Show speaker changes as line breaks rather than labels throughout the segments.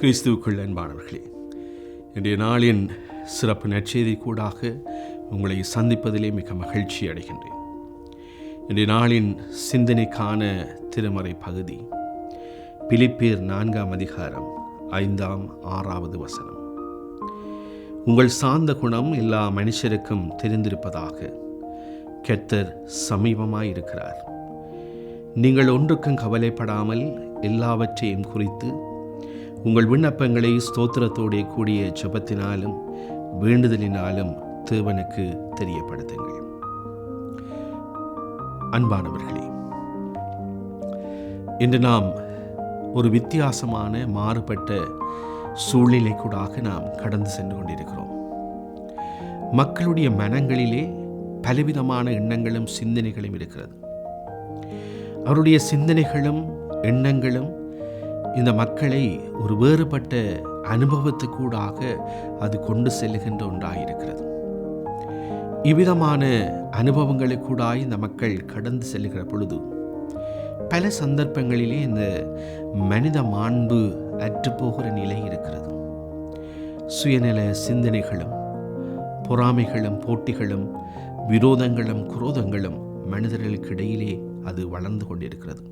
கிறிஸ்துவுக்குள் அன்பானவர்களே இன்றைய நாளின் சிறப்பு நற்செய்தி கூடாக உங்களை சந்திப்பதிலே மிக மகிழ்ச்சி அடைகின்றேன். இன்றைய நாளின் சிந்தனைக்கான திருமறை பகுதி பிலிப்பேர் நான்காம் அதிகாரம் ஐந்தாம் ஆறாவது வசனம். உங்கள் சார்ந்த குணம் எல்லா மனுஷருக்கும் தெரிந்திருப்பதாக கெத்தர் சமீபமாயிருக்கிறார். நீங்கள் ஒன்றுக்கும் கவலைப்படாமல் எல்லாவற்றையும் குறித்து உங்கள் விண்ணப்பங்களை ஸ்தோத்திரத்தோடே கூடிய ஜெபத்தினாலும் வேண்டுதலினாலும் தேவனுக்கு தெரியப்படுத்துங்கள். அன்பானவர்களே இன்று நாம் ஒரு வித்தியாசமான மாறுபட்ட சூழ்நிலைக்கூடாக நாம் கடந்து சென்று கொண்டிருக்கிறோம். மக்களுடைய மனங்களிலே பலவிதமான எண்ணங்களும் சிந்தனைகளும் இருக்கிறது. அவருடைய சிந்தனைகளும் எண்ணங்களும் இந்த மக்களை ஒரு வேறுபட்ட அனுபவத்துக்கூடாக அது கொண்டு செல்லுகின்ற ஒன்றாக இருக்கிறது இவ்விதமான அனுபவங்களுக்கூடாய் இந்த மக்கள் கடந்து செல்கிற பொழுது பல சந்தர்ப்பங்களிலே இந்த மனித மாண்பு அற்றுப்போகிற நிலை இருக்கிறது. சுயநல சிந்தனைகளும் பொறாமைகளும் போட்டிகளும் விரோதங்களும் குரோதங்களும் மனிதர்களுக்கு இடையிலே அது வளர்ந்து கொண்டிருக்கிறது.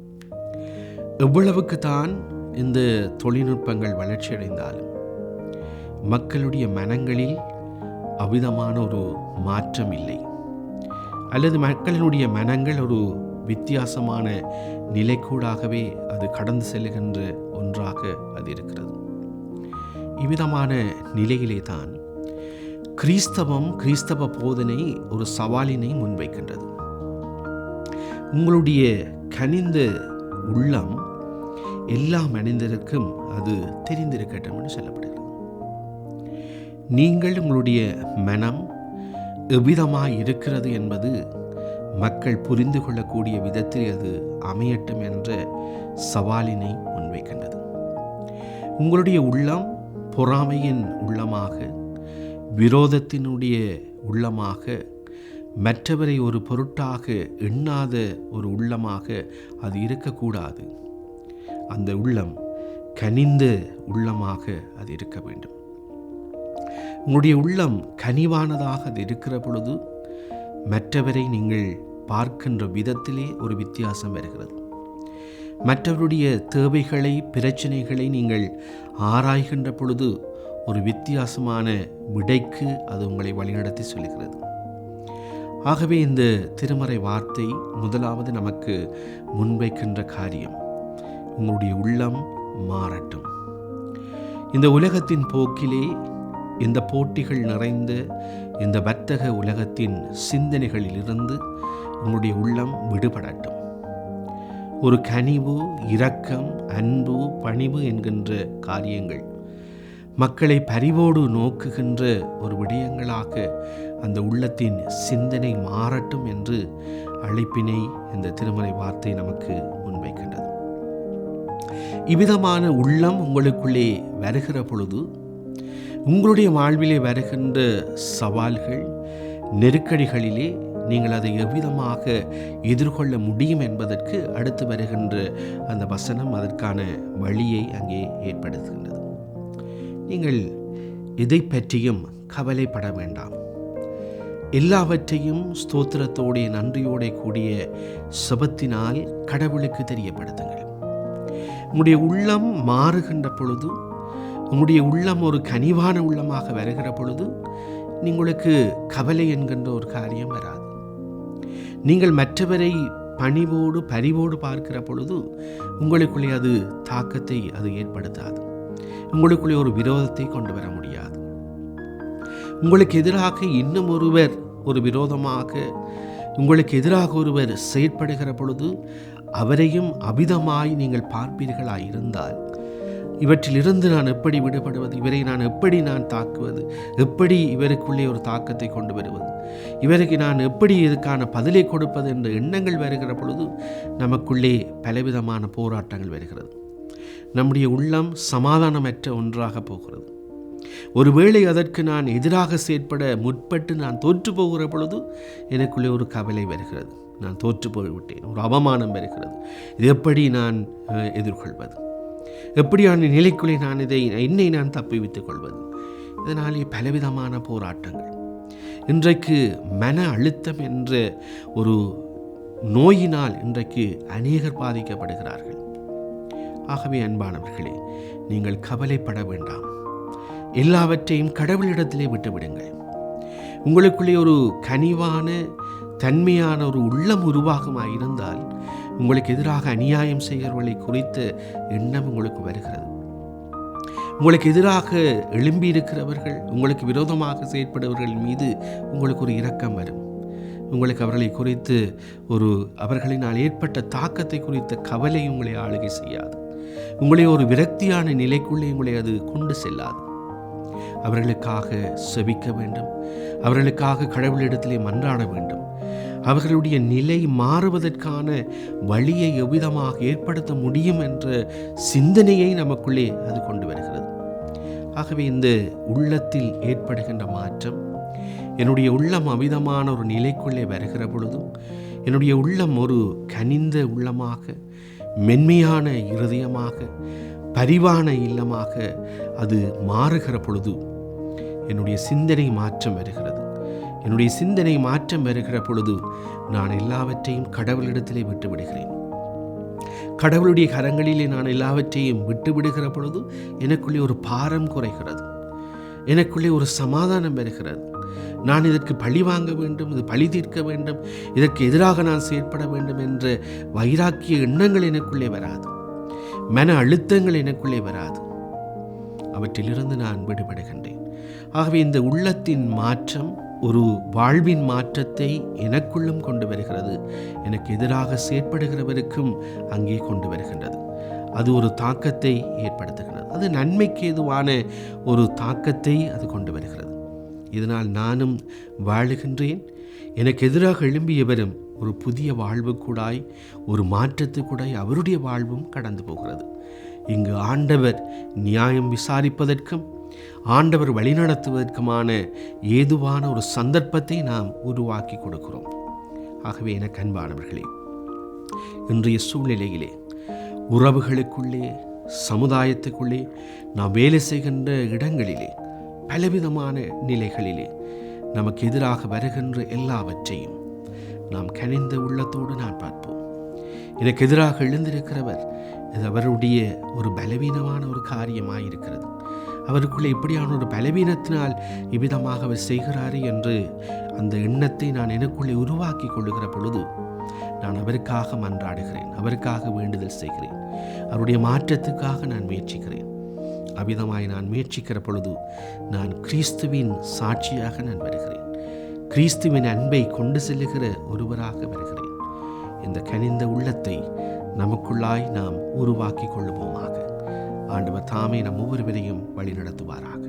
எவ்வளவுக்கு தான் இந்த தொழில்நுட்பங்கள் வளர்ச்சியடைந்தாலும் மக்களுடைய மனங்களில் அவ்விதமான ஒரு மாற்றம் இல்லை. அல்லது மக்களினுடைய மனங்கள் ஒரு வித்தியாசமான நிலைக்கூடாகவே அது கடந்து செல்லுகின்ற ஒன்றாக அது இருக்கிறது. இவ்விதமான நிலையிலே தான் கிறிஸ்தவம் கிறிஸ்தவ போதனை ஒரு சவாலினை முன்வைக்கின்றது. உங்களுடைய கனிந்த உள்ளம் எல்லா மனிதருக்கும் அது தெரிந்திருக்கட்டும் என்று சொல்லப்படுகிறது. நீங்கள் உங்களுடைய மனம் எவ்விதமாக இருக்கிறது என்பது மக்கள் புரிந்து கொள்ளக்கூடிய விதத்தில் அது அமையட்டும் என்ற சவாலினை முன்வைக்கின்றது. உங்களுடைய உள்ளம் பொறாமையின் உள்ளமாக விரோதத்தினுடைய உள்ளமாக மற்றவரை ஒரு பொருட்டாக எண்ணாத ஒரு உள்ளமாக அது இருக்கக்கூடாது. அந்த உள்ளம் கனிந்த உள்ளமாக அது இருக்க வேண்டும். உங்களுடைய உள்ளம் கனிவானதாக அது இருக்கிற பொழுது மற்றவரை நீங்கள் பார்க்கின்ற விதத்திலே ஒரு வித்தியாசம் வருகிறது. மற்றவருடைய தேவைகளை பிரச்சனைகளை நீங்கள் ஆராய்கின்ற பொழுது ஒரு வித்தியாசமான விடைக்கு அது உங்களை வழிநடத்தி சொல்கிறது. ஆகவே இந்த திருமறை வார்த்தை முதலாவது நமக்கு முன்வைக்கின்ற காரியம். உங்களுடைய உள்ளம் மாறட்டும். இந்த உலகத்தின் போக்கிலே இந்த போட்டிகள் நிறைந்த இந்த வர்த்தக உலகத்தின் சிந்தனைகளிலிருந்து உங்களுடைய உள்ளம் விடுபடட்டும். ஒரு கனிவு இரக்கம் அன்பு பணிவு என்கின்ற காரியங்கள் மக்களை பரிவோடு நோக்குகின்ற ஒரு விடயங்களாக அந்த உள்ளத்தின் சிந்தனை மாறட்டும் என்று அழைப்பினை இந்த திருமலை வார்த்தை நமக்கு முன்வைக்கின்றது. இவ்விதமான உள்ளம் உங்களுக்குள்ளே வருகிற பொழுது உங்களுடைய வாழ்விலே வருகின்ற சவால்கள் நெருக்கடிகளிலே நீங்கள் அதை எவ்விதமாக எதிர்கொள்ள முடியும் என்பதற்கு அடுத்து வருகின்ற அந்த வசனம் அதற்கான வழியை அங்கே ஏற்படுத்துகின்றது. நீங்கள் எதை பற்றியும் கவலைப்பட வேண்டாம். எல்லாவற்றையும் ஸ்தோத்திரத்தோடைய நன்றியோட கூடிய சபத்தினால் கடவுளுக்கு தெரியப்படுத்துங்கள். உங்களுடைய உள்ளம் மாறுகின்ற பொழுது உங்களுடைய உள்ளம் ஒரு கனிவான உள்ளமாக வருகிற பொழுது உங்களுக்கு கவலை என்கின்ற ஒரு காரியம் வராது. நீங்கள் மற்றவரை பணிவோடு பரிவோடு பார்க்கிற பொழுது உங்களுக்குள்ளே அது தாக்கத்தை அது ஏற்படுத்தாது. உங்களுக்குள்ளே ஒரு விரோதத்தை கொண்டு வர முடியாது. உங்களுக்கு எதிராக இன்னும் ஒருவர் ஒரு விரோதமாக உங்களுக்கு எதிராக ஒருவர் செயற்படுகிற பொழுது அவரையும் அபிதமாய் நீங்கள் பார்ப்பீர்களாய் இருந்தால் இவற்றிலிருந்து நான் எப்படி விடுபடுவது? இவரை நான் எப்படி நான் தாக்குவது? எப்படி இவருக்குள்ளே ஒரு தாக்கத்தை கொண்டு வருவது? இவருக்கு நான் எப்படி இதுக்கான பதிலை கொடுப்பது என்ற எண்ணங்கள் வருகிற பொழுது நமக்குள்ளே பலவிதமான போராட்டங்கள் வருகிறது. நம்முடைய உள்ளம் சமாதானமற்ற ஒன்றாக போகிறது. ஒருவேளை அதற்கு நான் எதிராக செயற்பட முற்பட்டு நான் தோற்று போகிற பொழுது எனக்குள்ளே ஒரு கவலை வருகிறது. நான் தோற்று போய்விட்டேன். ஒரு அவமானம் வருகிறது. இது எப்படி நான் அஹ், எதிர்கொள்வது? எப்படியான நிலைக்குள்ளே நான் இதை என்னை நான் தப்பிவித்துக் கொள்வது? இதனாலே பலவிதமான போராட்டங்கள். இன்றைக்கு மன அழுத்தம் என்ற ஒரு நோயினால் இன்றைக்கு அநேகர் பாதிக்கப்படுகிறார்கள். ஆகவே அன்பானவர்களே நீங்கள் கவலைப்பட வேண்டாம். எல்லாவற்றையும் கடவுளிடத்திலே விட்டுவிடுங்கள். உங்களுக்குள்ளே ஒரு கனிவான தன்மையான ஒரு உள்ளம் உருவாகமாக இருந்தால் உங்களுக்கு எதிராக அநியாயம் செய்கிறவர்களை குறித்த எண்ணம் உங்களுக்கு வருகிறது. உங்களுக்கு எதிராக எழும்பி இருக்கிறவர்கள் உங்களுக்கு விரோதமாக செயற்படுபவர்கள் மீது உங்களுக்கு ஒரு இரக்கம் வரும். உங்களுக்கு அவர்களை குறித்து ஒரு அவர்களினால் ஏற்பட்ட தாக்கத்தை குறித்த கவலை உங்களை ஆளுகை செய்யாது. உங்களை ஒரு விரக்தியான நிலைக்குள்ளே உங்களை அது கொண்டு செல்லாது. அவர்களுக்காக செபிக்க வேண்டும். அவர்களுக்காக கடவுளிடத்திலே மன்றாட வேண்டும். அவர்களுடைய நிலை மாறுவதற்கான வழியை எவ்விதமாக ஏற்படுத்த முடியும் என்ற சிந்தனையை நமக்குள்ளே அது கொண்டு வருகிறது. ஆகவே இந்த உள்ளத்தில் ஏற்படுகின்ற மாற்றம் என்னுடைய உள்ளம் அமிதமான ஒரு நிலைக்குள்ளே வருகிற பொழுதும் என்னுடைய உள்ளம் ஒரு கனிந்த உள்ளமாக மென்மையான இருதயமாக பரிவான இல்லமாக அது மாறுகிற பொழுது என்னுடைய சிந்தனை மாற்றம் வருகிறது. என்னுடைய சிந்தனை மாற்றம் வருகிற பொழுது நான் எல்லாவற்றையும் கடவுளிடத்திலே விட்டு விடுகிறேன் கடவுளுடைய கரங்களிலே நான் எல்லாவற்றையும் விட்டு விடுகிற பொழுது எனக்குள்ளே ஒரு பாரம் குறைகிறது. எனக்குள்ளே ஒரு சமாதானம் வருகிறது. நான் இதற்கு பழி வாங்க வேண்டும் இது பழி தீர்க்க வேண்டும் இதற்கு எதிராக நான் செயற்பட வேண்டும் என்ற வைராக்கிய எண்ணங்கள் எனக்குள்ளே வராது. மன அழுத்தங்கள் எனக்குள்ளே வராது. அவற்றிலிருந்து நான் விடுபடுகின்றேன். ஆகவே இந்த உள்ளத்தின் மாற்றம் ஒரு வாழ்வின் மாற்றத்தை எனக்குள்ளும் கொண்டு வருகிறது. எனக்கு எதிராக செயற்படுகிறவருக்கும் அங்கே கொண்டு வருகின்றது. அது ஒரு தாக்கத்தை ஏற்படுத்துகிறது. அது நன்மைக்கு ஏதுவான ஒரு தாக்கத்தை அது கொண்டு வருகிறது. இதனால் நானும் வாழுகின்றேன். எனக்கு எதிராக எழும்பியவரும் ஒரு புதிய வாழ்வுக்கூடாய் ஒரு மாற்றத்துக்கூடாய் அவருடைய வாழ்வும் கடந்து போகிறது. இங்கு ஆண்டவர் நியாயம் விசாரிப்பதற்கும் ஆண்டவர் வழிநடத்துவதற்குமான ஏதுவான ஒரு சந்தர்ப்பத்தை நாம் உருவாக்கி கொடுக்கிறோம். ஆகவே எனக்கு அன்பானவர்களே இன்றைய சூழ்நிலையிலே உறவுகளுக்குள்ளே சமுதாயத்துக்குள்ளே நாம் வேலை செய்கின்ற இடங்களிலே பலவிதமான நிலைகளிலே நமக்கு எதிராக வருகின்ற எல்லாவற்றையும் நாம் கனிந்த உள்ளத்தோடு நான் பார்ப்போம். எனக்கு எதிராக எழுந்திருக்கிறவர் இது அவருடைய ஒரு பலவீனமான ஒரு காரியமாக இருக்கிறது அவருக்குள்ளே இப்படியான ஒரு பலவீனத்தினால் இவ்விதமாக அவர் செய்கிறாரே என்று அந்த எண்ணத்தை நான் எனக்குள்ளே உருவாக்கி கொள்ளுகிற பொழுது நான் அவருக்காக மன்றாடுகிறேன் அவருக்காக வேண்டுதல் செய்கிறேன். அவருடைய மாற்றத்துக்காக நான் முயற்சிக்கிறேன். அவ்விதமாய் நான் முயற்சிக்கிற பொழுது நான் கிறிஸ்துவின் சாட்சியாக நான் வருகிறேன். கிறிஸ்துவின் அன்பை கொண்டு செல்லுகிற ஒருவராக வருகிறேன். இந்த கனிந்த உள்ளத்தை நமக்குள்ளாய் நாம் உருவாக்கி கொள்ளுவோமாக. ஆண்டவர் தாமே நம் ஒவ்வொருவரையும் வழிநடத்துவாராக.